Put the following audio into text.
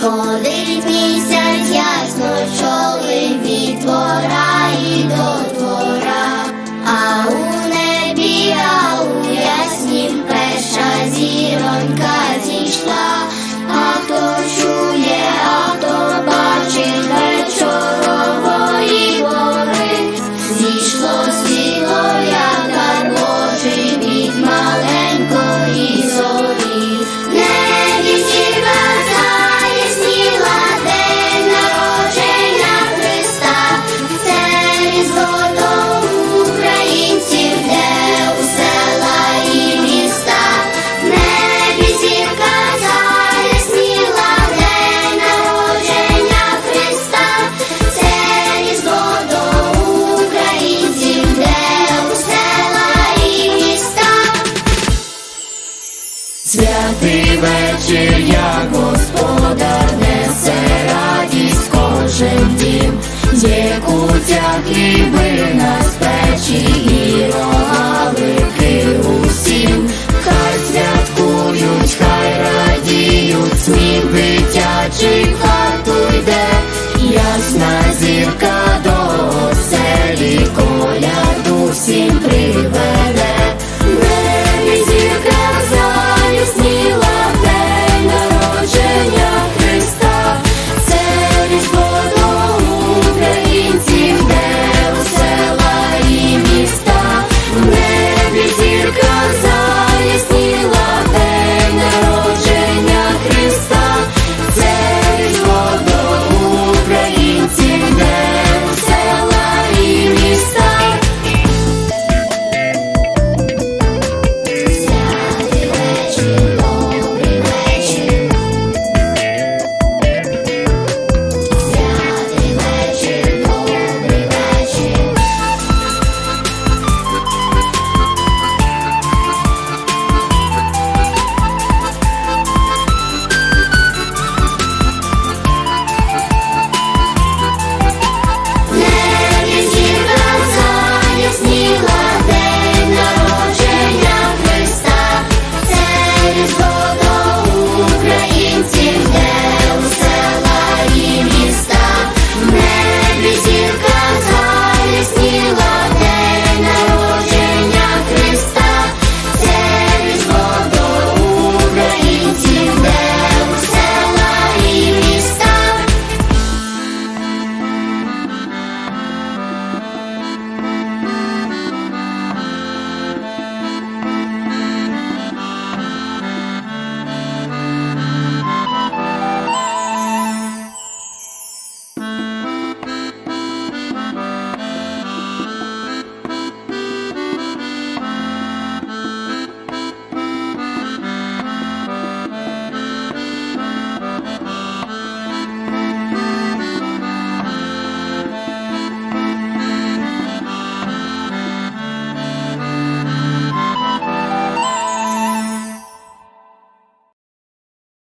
Ходить місяць ясно, чоли від двора і до. Святий вечір, я Господа несе радість кожен дім, є кутя ви нас печі.